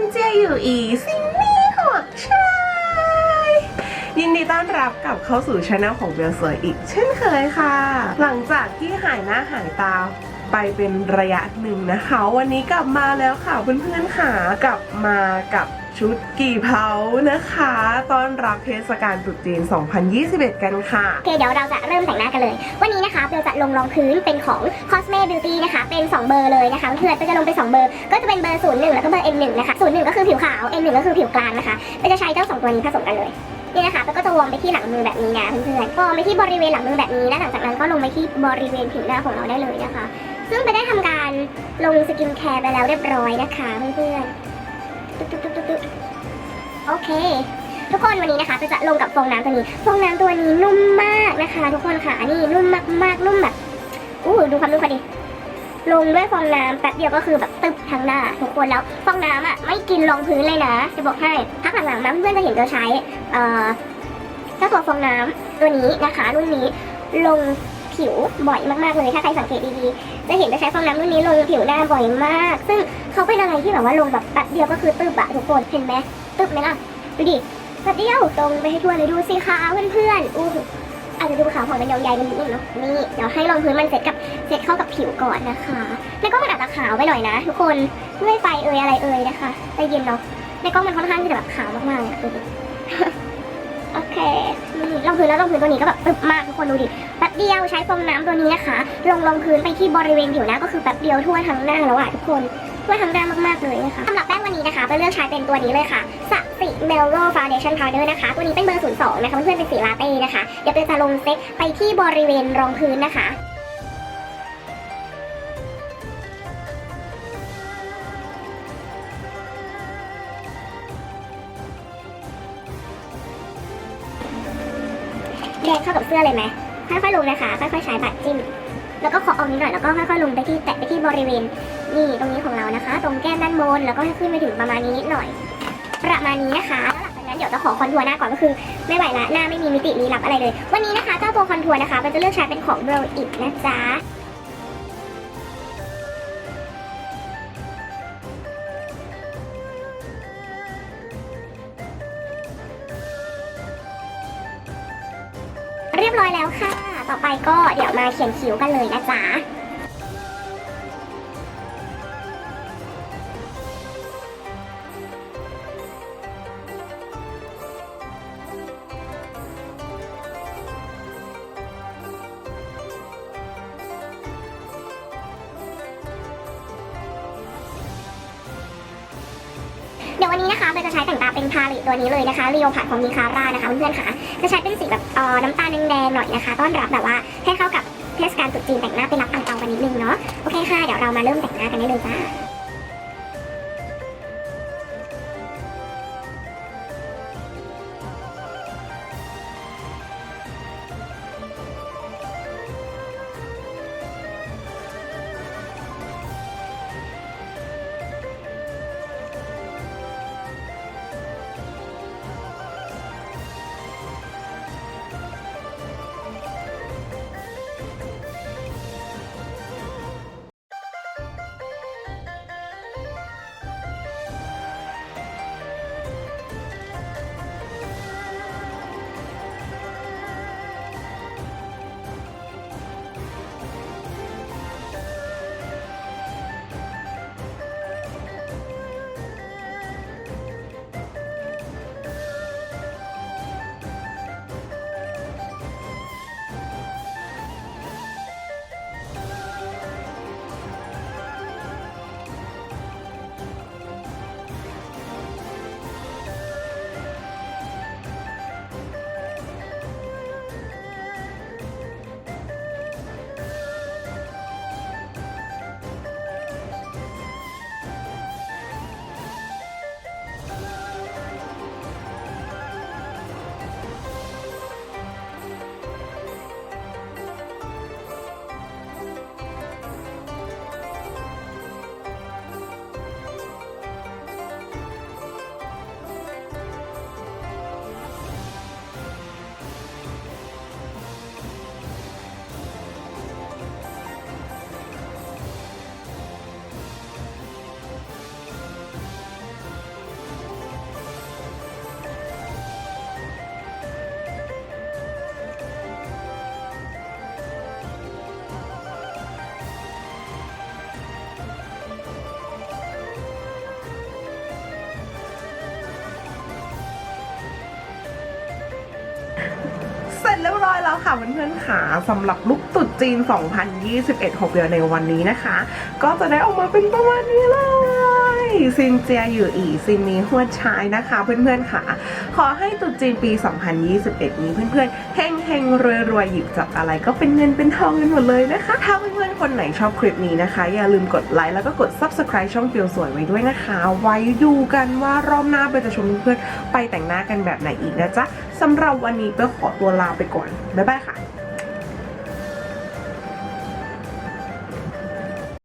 นเจียอยู่อีซิงนี่หดชายยินดีต้อนรับกลับเข้าสู่ช anel ของเบลสวยอีก เช่นเคยค่ะ หลังจากที่หายหน้าหายตาไปเป็นระยะหนึ่งนะคะ วันนี้กลับมาแล้วค่ะเพื่อนๆค่ะกลับมากับ ชุดกี่เผานะคะต้อนรับเทศกาลตรุษจีน 2021 กันค่ะโอเคเดี๋ยวเราจะเริ่มแต่งหน้ากันเลย วันนี้นะคะเบลจะลงรองพื้นเป็นของ Cosme Beauty นะคะ เป็น 2 เบอร์เลยนะคะเพื่อนเบลจะลงเป็น2เบอร์ ก็จะเป็นเบอร์ 01 แล้วก็เบอร์ N1 นะคะ 01 ก็คือผิวขาว N1 ก็คือผิวกลางนะคะเบลจะใช้เจ้า2ตัวนี้ผสมกันเลยนี่นะคะเบลก็จะวอมไปที่หลังมือแบบนี้นะเพื่อนๆวอมไปที่บริเวณหลังมือแบบนี้แล้วหลังจากนั้นก็ลงไปที่บริเวณผิวหน้าของเราได้เลยนะคะ ซึ่งไปได้ทำการลงสกินแคร์ไปแล้วเรียบร้อยนะคะเพื่อนๆตุ๊ดๆๆๆ โอเค ทุกคนวันนี้นะคะจะลงกับฟองน้ำตัวนี้ ฟองน้ำตัวนี้นุ่มมากนะคะ ทุกคนค่ะนี่นุ่มมากๆนุ่มแบบอู้ดูความนุ่มเขาดิลงด้วยฟองน้ำแป๊บเดียวก็คือแบบตึบทั้งหน้าทุกคนแล้วฟองน้ำอะไม่กินรองพื้นเลยนะ จะบอกให้พักหลังๆนะเพื่อนจะเห็นเราใช้เอ่อเจ้าตัวฟองน้ำตัวนี้นะคะรุ่นนี้ลงผิวบ่อยมากๆเลยถ้าใครสังเกตดีๆจะเห็นจะใช้ฟองน้ำรุ่นนี้ลงผิวหน้าบ่อยมาก ซึ่งเขาเป็นอะไรที่แบบว่าลงแบบแป๊บเดียวก็คือตึบอะทุกคนเห็นไหม ตึบไหมล่ะ ดูดิแป๊บเดียวตรงไปให้ทั่วเลยดูสิคะเพื่อนๆอู้หูอาจจะดูขาวของมันยาวใหญ่มันนิดนึงเนาะนี่เดี๋ยวให้รองพื้นมันเสร็จกับเสร็จเข้ากับผิวก่อนนะคะ แล้วก็มันอาจจะขาวไปหน่อยนะ ทุกคนด้วยไฟเอ่ยอะไรเอ่ยนะคะใจเย็นเนาะในกล้องมันค่อนข้างที่จะแบบขาวมากๆเลยดูดิโอเคนี่รองพื้นแล้วรองพื้นตัวนี้ก็แบบตึบมากทุกคนดูดิแป๊บเดียวใช้ฟองน้ำตัวนี้นะคะ ลงรองพื้นไปที่บริเวณผิวหน้าก็คือแป๊บเดียวทั่วทั้งหน้าแล้วอะทุกคน ทั่วทั้งหน้ามากๆเลยนะคะสำหรับแป้งวันนี้นะคะเปเลือกใช้เป็นตัวนี้เลยค่ะสติเมลโรฟาวเดชั่นพาวเดอร์นะคะ ตัวนี้เป็นเบอร์ 02 นะคะเพื่อนๆเป็นสีลาเต้นะคะ เดี๋ยวเปจะลงเซ็ตไปที่บริเวณรองพื้นนะคะแดงเข้ากับเสื้อเลยไหมค่อยๆลงนะคะ ค่อยๆใช้บัตรจิ้ม แล้วก็ขอออกนิดหน่อย แล้วก็ค่อยๆลงไปที่แตะไปที่บริเวณ นี่ตรงนี้ของเรานะคะ ตรงแก้มด้านบนแล้วก็ขึ้นไปถึงประมาณนี้นิดหน่อย ประมาณนี้นะคะแล้วหลังจากนั้นเดี๋ยวจะขอคอนทัวร์หน้าก่อนก็คือไม่ไหวละหน้าไม่มีมิติลี้ลับอะไรเลย วันนี้นะคะเจ้าตัวคอนทัวร์นะคะมันจะเลือกใช้เป็นของ b r o w It นะจ๊ะเรียบร้อยแล้วค่ะ ต่อไปก็เดี๋ยวมาเขียนคิ้วกันเลยนะจ๊ะ ดี๋ยววันนี้นะคะเบลจะใช้แต่งตาเป็นพาลิตตัวนี้เลยนะคะเรียวผัดของมีคาร่านะคะเพื่อนๆค่ะ จะใช้เป็นสีแบบเอ่อน้ำตาลแดงๆหน่อยนะคะ ต้อนรับแบบว่าให้เข้ากับเทศกาลตรุษจีนแต่งหน้าไปรับอังเปากันนิดนึงเนาะ โอเคค่ะ เดี๋ยวเรามาเริ่มแต่งหน้ากันได้เลยจ้า เสร็จเรียบร้อยแล้วค่ะเพื่อนๆค่ะสำหรับลุกตรุดจีน 2021 6 เดือนในวันนี้นะคะ ก็จะได้ออกมาเป็นประมาณนี้เลย ซินเจียอยู่อีซินนี้หัวชายนะคะ เพื่อนๆค่ะ ขอให้ตุจีนปี 2021 นี้เพื่อนๆเฮงเฮงรวยรวยๆหยิบจับอะไรก็เป็นเงินเป็นทองกันหมดเลยนะคะ ถ้าเพื่อนๆคนไหนชอบคลิปนี้นะคะ อย่าลืมกดไลค์แล้วก็กด subscribe ช่องฟิลสวยไว้ด้วยนะคะ ไว้ดูกันว่ารอบหน้าเบลจะชวนเพื่อนๆไปแต่งหน้ากันแบบไหนอีกนะจ๊ะสำหรับวันนี้เบลขอตัวลาไปก่อนบ๊ายบายค่ะ